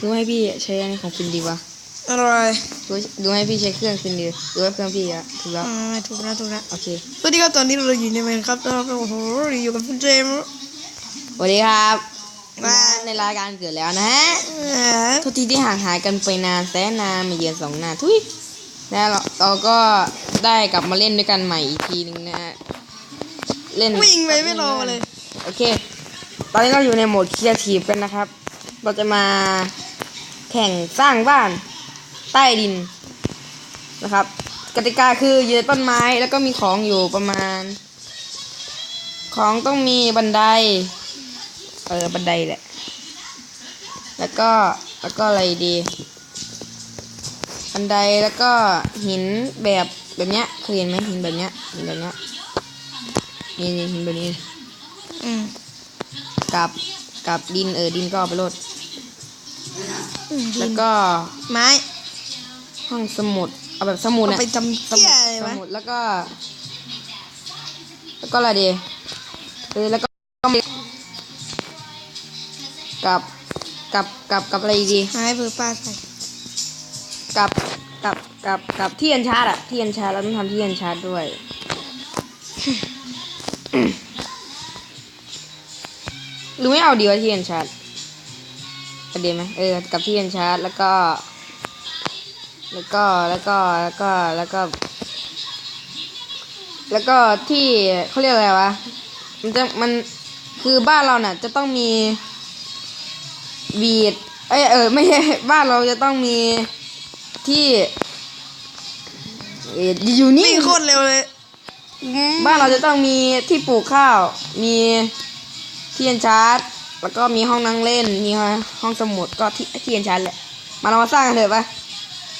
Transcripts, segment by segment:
ดูให้พี่ใช้อันนี้ของคุณดีวะอร่อยดูดูให้พี่ใช้เครื่องคุณดีดูว่าเครื่องพี่อะถูกแล้วอ่ถูกแล้วถูกแล้วโอเคสวัสดีครับตอนนี้เราอยู่ในเมนครับแล้โอ้โหอยู่กับคุณเจมส์สวัสดีครับว่าในรายการเกิดแล้วนะฮะทุกทีที่ห่างหายกันไปนานแสนนานมาเยือนสองนานทุย แล้วเราเราก็ได้กลับมาเล่นด้วยกันใหม่อีกทีหนึงนะฮะเล่นวิ่งไปไม่รอเลย โอเค ตอนนี้เราอยู่ในโหมดครีเอทีฟกันนะครับ เราจะมาแข่งสร้างบ้านใต้ดินนะครับ กติกาคืออยู่ในต้นไม้แล้วก็มีของอยู่ประมาณ ของต้องมีบันได เออบันไดแหละ แล้วก็แล้วก็อะไรดี บันไดแล้วก็หินแบบแบบเนี้ยเคยเห็นไหมหินแบบเนี้ยหินแบบเนี้ยนี่นี่หินแบบนี้อืมกับกับดินเออดินก็เอาไปโลดอืมแล้วก็ไม้ ห้องสมุดเอาแบบสมุดเอาอะไปทำสเกี้มุยดอะไรสวะ มุดแล้วก็ แล้วก็อะไรดีเออแล้วก็กับกับกับกับอะไรดีไม้เบอร์ป้าใส่ กับกับกับกับที่ยันชาร์ดอะที่ยันชาร์ดเราต้องทำที่ยันชาร์ดด้วย หรือไม่เอาดีวะที่ยันชาร์ดประเด็นไหมเออกับที่ยันชาร์ดแล้วก็ แล้วก็แล้วก็แล้วก็แล้วก็ แล้วก็ที่เขาเรียกอะไรวะมันจะมันคือบ้านเราน่ะจะต้องมีวีดเอยเออไม่ใช่บ้านเราจะต้องมี ที่เอ่ออยู่นี่วิ่งโคตรเร็วเลยบ้านเราจะต้องมีที่ปลูกข้าว มีที่เย็นชาร์จแล้วก็มีห้องนั่งเล่น มีห้องสมุดก็ที่ที่เย็นชาร์จแหละ มาเรามาสร้างกันเถอะปะ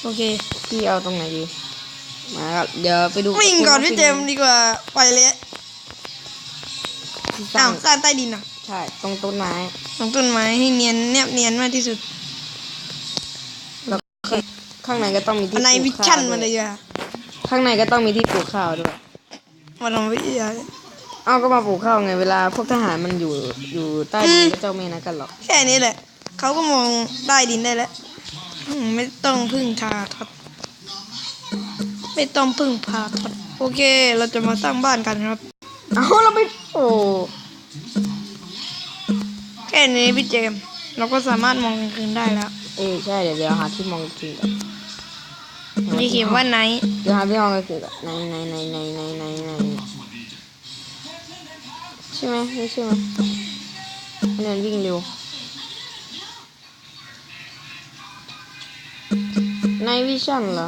โอเคพี่เอาตรงไหนดีมาครับเดี๋ยวไปดูวิ่งก่อนพี่เจมส์ดีกว่าไปเลยที่สร้าอ้างวสร้างใต้ดินอะใช่ตรงต้นไม้ตรงต้นไม้ให้เนียนแนบเนียนมากที่สุดแล้วข้าง ข้างในก็ต้องมีที่อันในปลูวิกข้าชั่นวมาด้เลวยยอะข้างในก็ต้องมีที่ปลูกข้าวด้วยมาทำวิทยาเอาก็มาปลูกข้าวไงเวลาพวกทหารมันอยู่อยู่ใต้ดินก็เจ้าแม่นะกันหรอก แค่นี้แหละ เขาก็มองใต้ดินได้แล้วอืมไม่ต้องพึ่งทาทัดไม่ต้องพึ่งพาทัดโอเค เราจะมาสร้างบ้านกันครับ เอาเราไปโอ้แค่นี้พี่เจมส์เราก็สามารถมองกลางคืนได้แล้ว เอ้ยใช่เดี๋ยวเดี๋ยวหาที่มองจริงก่อน นี่เขียนว่าไนท์จะหาพี่ห้องก็คือไนท์นท์นท์นท์นท์ไนท์นท์ใช่ไหมไม่ใช่ไหมเดินวิ่งเร็วไนท์วิชั่นเหรอ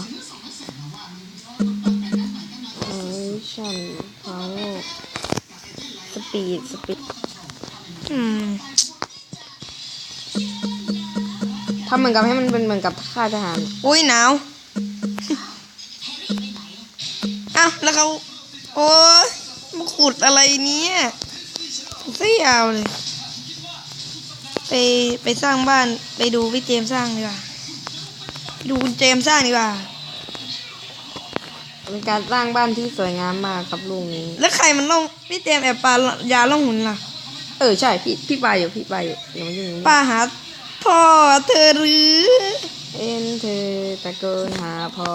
ไนวิชั่นเขาสปีดสปีดทำเหมือนกับให้มันเป็นเหมือนกับค่าทหาร อุ้ยหนาว อ้าแล้วเขาโอ้ยมาขุดอะไรเนี่ยเสียาวเลย ไปไปสร้างบ้านไปดูพี่เจมส์สร้างดีกว่าไปดูคุณเจมส์สร้างดีกว่าเป็นการสร้างบ้านที่สวยงามมากครับลูกนี้ แล้วใครมันล่องพี่เจมส์แอบปลายาล่องหุนล่ะ เออใช่ พี่พี่ปาอยู่พี่ปาอยู่อย่ามายุ่งอย่างนี้ป้าหาพ่อเธอหรือ เอ็นเธอตะโกนหาพ่อ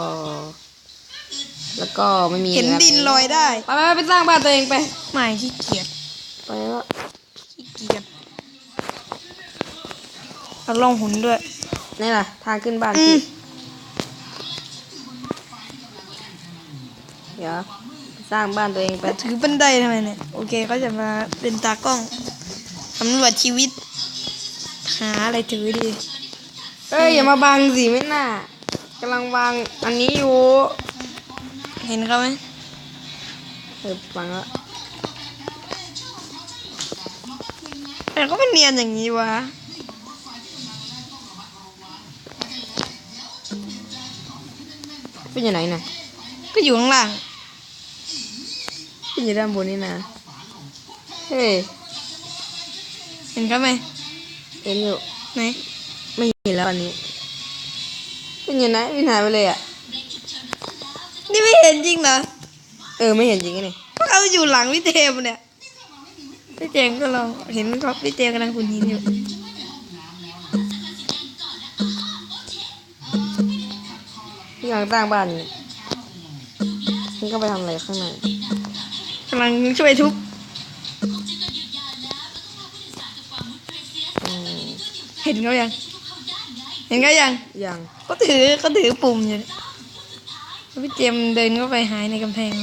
แล้วก็ไม่มีเห็นอะไรดินลอยได้ ไปไปไปสร้างบ้านตัวเองไป ไม่ขี้เกียจ ไปแล้วขี้เกียจเอาล่องหุนด้วย นี่ล่ะทางขึ้นบ้านอืพี่มเดี๋ยวสร้างบ้านตัวเองไป ถือบันไดทำไมเนี่ย โอเคก็จะมาเป็นตากล้องสำรวจชีวิต หาอะไรถือดี เอ้ยอย่ามาบังสิไม่น่ากำลังวางอันนี้อยู่ เห็นเขาไหมเออบังแล้วแต่ก็ไม่เนียนอย่างนี้วะเป็นอยู่ไหนน่ะก็อยู่ข้างล่างเป็นอยู่ด้านบนนี่นะเฮ้ยเห็นเขาไหมเห็นอยู่ไหนไม่เห็นแล้วอันนี้เป็นอยู่ไหนไม่หายไปเลยอะ นี่ไม่เห็นจริงเหรอ เออไม่เห็นจริงไงนี่พวกเราอยู่หลังพี่เจมส์เนี่ย พี่เจมส์ก็ลองเห็นเขาพี่เจมส์กำลังขุนหินอยู่ พี่กำลังตั้งบ้านอยู่นี่ก็ไปทำอะไรข้างในกำลังช่วยทุบอืมเห็นเขายัง เห็นเขายัง ยังเขาถือเขาถือปุ่มอยู่เนี่ย พี่เจมส์เดินเข้าไปหายในกำแพง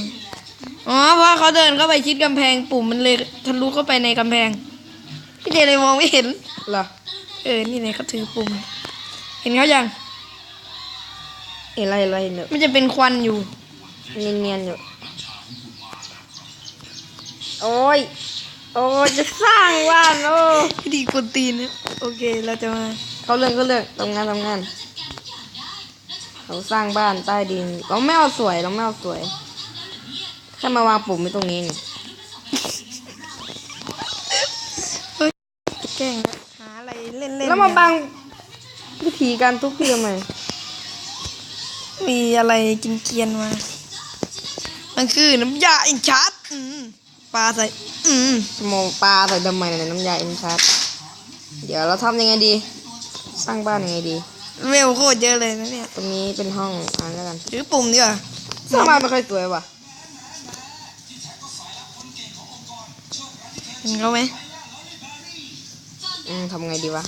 อ๋อ เพราะว่าเขาเดินเข้าไปชิดกำแพงปุ่มมันเลยทะลุเข้าไปในกำแพง พี่เจมส์เลยมองไม่เห็นเหรอ เออ นี่ไงเขาถือปุ่ม เห็นเขายัง เห็นอะไรเห็นอะไรเห็นแบบมันจะเป็นควันอยู่ เนียนๆอยู่ โอ้ย โอ้ยจะสร้างบ้านโอ้พี่ดีกวนตีนนะโอเค เราจะมา เขาเรื่องก็เรื่องทำงานทำงาน เขาสร้างบ้านใต้ดินเราไม่เอาสวยเราไม่เอาสวยแค่มาวางปุ่มไว้ตรงนี้เนี่ยแกล้งนะหาอะไรเล่นๆแล้วมาบังวิธีการทุบพี่ทำไมมีอะไรกินเกรียนๆมา มันคือน้ำยาอินชัดอืมปลาใส่ อืมโมปลาใส่ทำไมในน้ำยาอินชัด เดี๋ยวเราทำยังไงดี สร้างบ้านยังไงดี เวลโคตรเยอะเลยนะเนี่ยตรงนี้เป็นห้องอ่านแล้วกันถือปุ่มดีกว่าสร้างบ้านไม่ค่อยสวยว่ะเห็นเขาไหมอืมทำไงดีวะ